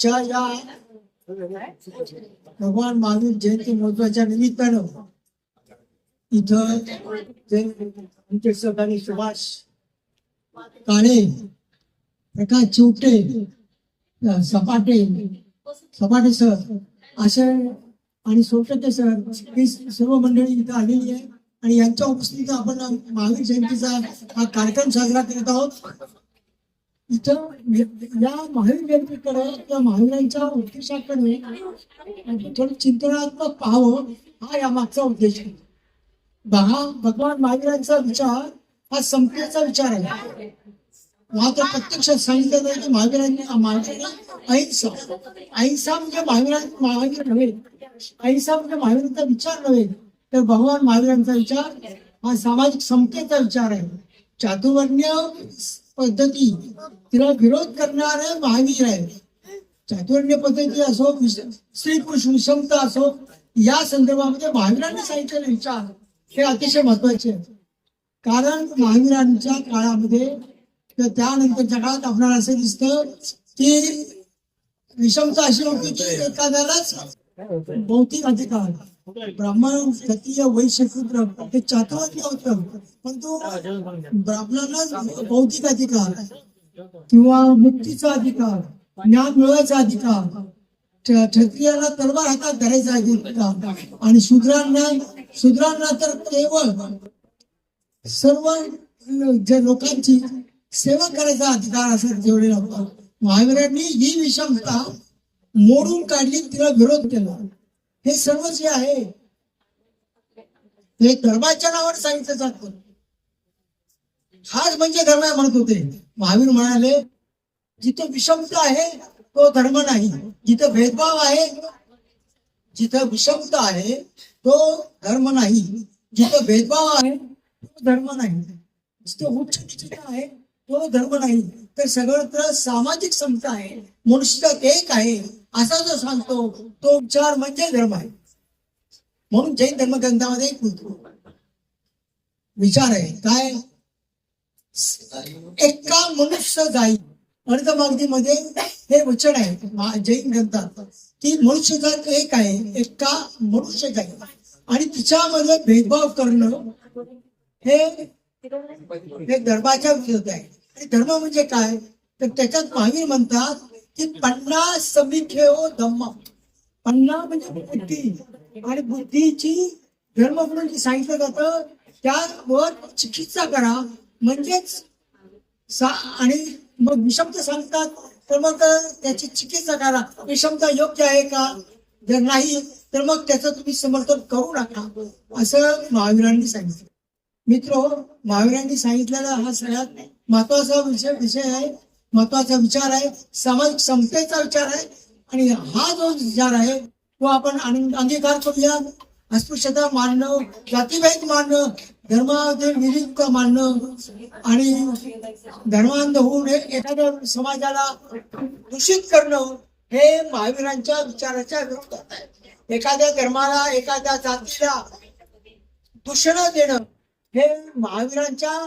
च्या या भगवान महावीर जयंती महोत्सवाच्या निमित्तानं इथं आमचे सहकारी सुभाष काळे प्रकाश चिवटे सपाटे सपाटे सर असे आणि सोटके सर ही सर्व मंडळी इथं आलेली आहे. आणि यांच्या उपस्थितीत आपण महावीर जयंतीचा हा कार्यक्रम साजरा करत आहोत. इथं या महावीर या महावीरांच्या उद्देशाकडे थोडं चिंतनात्मक पाहावं हा या मागचा उद्देश आहे. बघा भगवान महावीरांचा विचार हा संपण्याचा विचार आहे. मात्र प्रत्यक्ष सांगितलं जाईल की महावीरांनी महावीरांनी अहिंसा. अहिंसा म्हणजे महावीरां महावीर नव्हे. अहिंसा म्हणजे महावीरांचा विचार नव्हे. तर भगवान महावीरांचा विचार हा सामाजिक समतेचा विचार आहे. चातुर्वर्ण्य पद्धती. तिला विरोध करणारे महावीर आहे. चातुर्ण्य पद्धती असो स्त्री पुरुष विषमता असो या संदर्भामध्ये महावीरांनी सांगितलेले विचार हे अतिशय महत्त्वाचे आहेत कारण महावीरांच्या काळामध्ये किंवा त्यानंतरच्या काळात आपल्याला असं दिसतं की विषमता अशी होती की एखाद्यालाच भौतिक अधिकार. ब्राह्मण क्षत्रिय वैश्य शूद्र हे चातुर्य होतं. परंतु ब्राह्मणाला बौद्धिक अधिकार किंवा मुक्तीचा अधिकार ज्ञान मिळवायचा अधिकार क्षत्रियाला तलवार हातात धरायचा अधिकार आणि शूद्रांना शूद्रांना तर केवळ सर्व जे लोकांची सेवा करायचा अधिकार असं जेवढे होता. महावीरांनी ही विषमता मोडून काढली तिला विरोध केला. हे सर्व जे आहे हे धर्माच्या नावावर सांगितलं जातं हाच म्हणजे धर्म म्हणत होते. महावीर म्हणाले जिथे विषमता आहे तो धर्म नाही. जिथे भेदभाव आहे जिथं विषमता आहे तो धर्म नाही. जिथं भेदभाव आहे तो धर्म नाही. जिथे उच्च आहे तो धर्म नाही. तर सगळं सामाजिक समता आहे. मनुष्य एक आहे. असा जो सांगतो तो उपचार म्हणजे धर्म आहे. म्हणून जैन धर्मग्रंथामध्ये एक विचार आहे काय? एका मनुष्य जाई अर्धमागदीमध्ये हे वचन आहे जैन ग्रंथात. की मनुष्य जात एक आहे एका मनुष्य जाई. आणि तिच्यामध्ये भेदभाव करणं हे हे धर्माच्या विरोध आहे. आणि धर्म म्हणजे काय? तर त्याच्यात महावीर म्हणतात की पन्नास समीखे हो धम्म. पन्ना म्हणजे बुद्धी. आणि बुद्धीची धर्म म्हणून जे सांगितलं जातं त्यावर चिकित्सा करा. म्हणजेच सा आणि मग विषमता सांगतात तर मग त्याची चिकित्सा करा. विषमता योग्य आहे का? जर नाही तर मग त्याचं तुम्ही समर्थन करू नका. असं महावीरांनी सांगितलं. मित्र महावीरांनी सांगितलेला हा सगळ्यात महत्त्वाचा विषय विषय आहे. महत्त्वाचा विचार आहे सामाजिक समतेचा विचार आहे आणि हा जो विचार आहे तो आपण अंगीकार करूया. अस्पृश्यता मानणं जातीभेद मानणं धर्मामध्ये विविधता मानणं आणि धर्मांध होऊन हे एखाद्या समाजाला दूषित करणं हे महावीरांच्या विचाराच्या विरोधात आहे. एखाद्या धर्माला एखाद्या जातीला दूषण देणं हे महावीरांच्या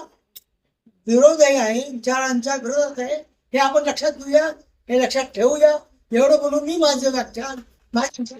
विरोधही आहे विचारांचा विरोधात आहे हे आपण लक्षात घेऊया हे लक्षात ठेवूया. एवढं बोलून मी माझं व्याख्यान माझ्या